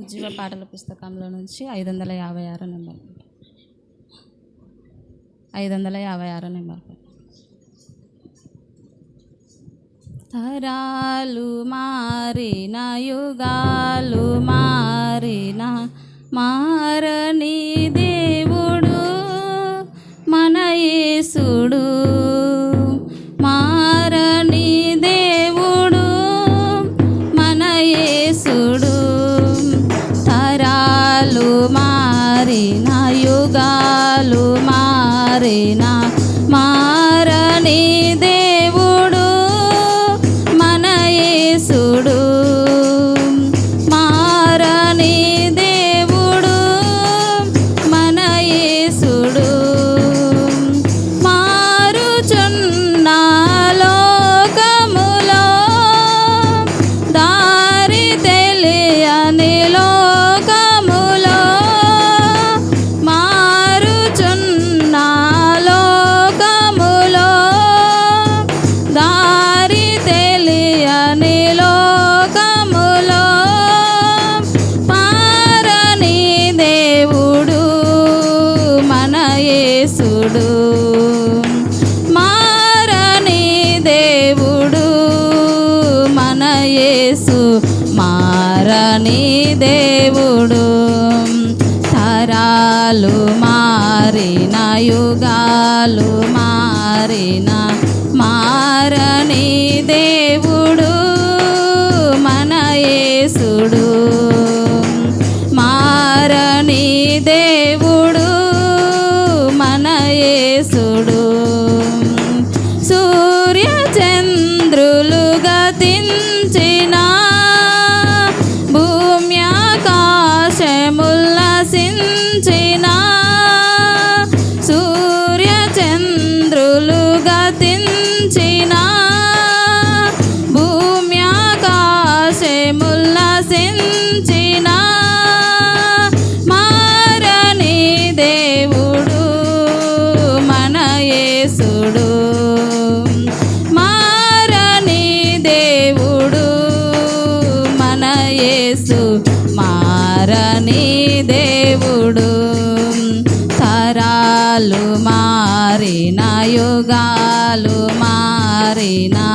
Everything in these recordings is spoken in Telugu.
ఉజ్జీవ పాటల పుస్తకంలో నుంచి ఐదు వందల యాభై ఆరు నెంబర్ ఐదు వందల యాభై ఆరు నెంబర్ తరాలు మారిన యుగాలు మారిన మారని దేవుడు మన యేసుడు. తలంపులు మారినా? యుగాలు మారిన యుగాలు మారిన మారని దేవ దేవుడు. తరాలు మారిన యుగాలు మారినా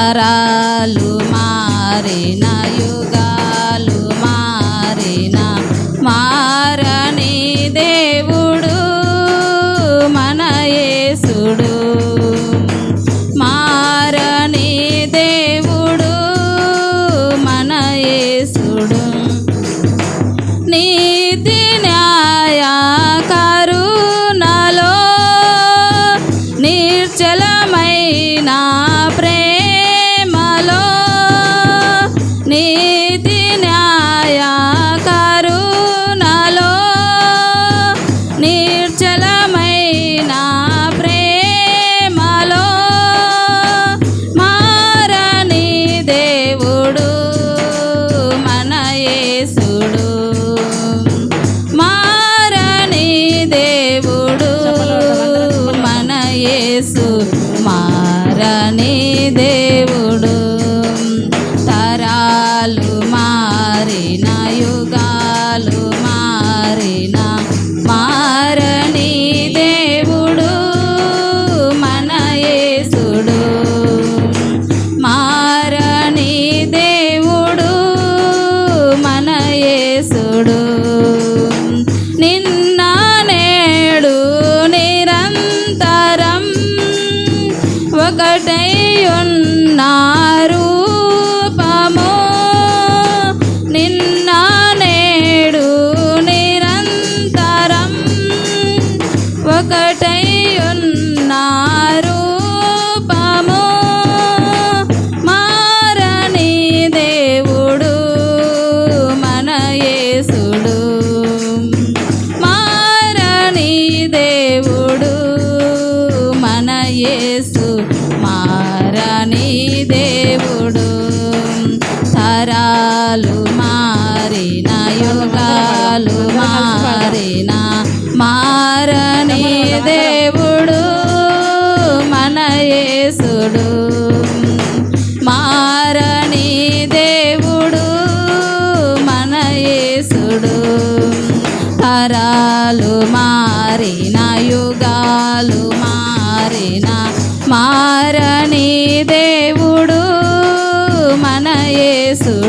తరాలు మారిన మారని దేవుడు. యేసు మారని దేవుడు. తరాలు మారిన యుగాలు మారిన మారని దేవుడు మన యేసుడు. Jesús.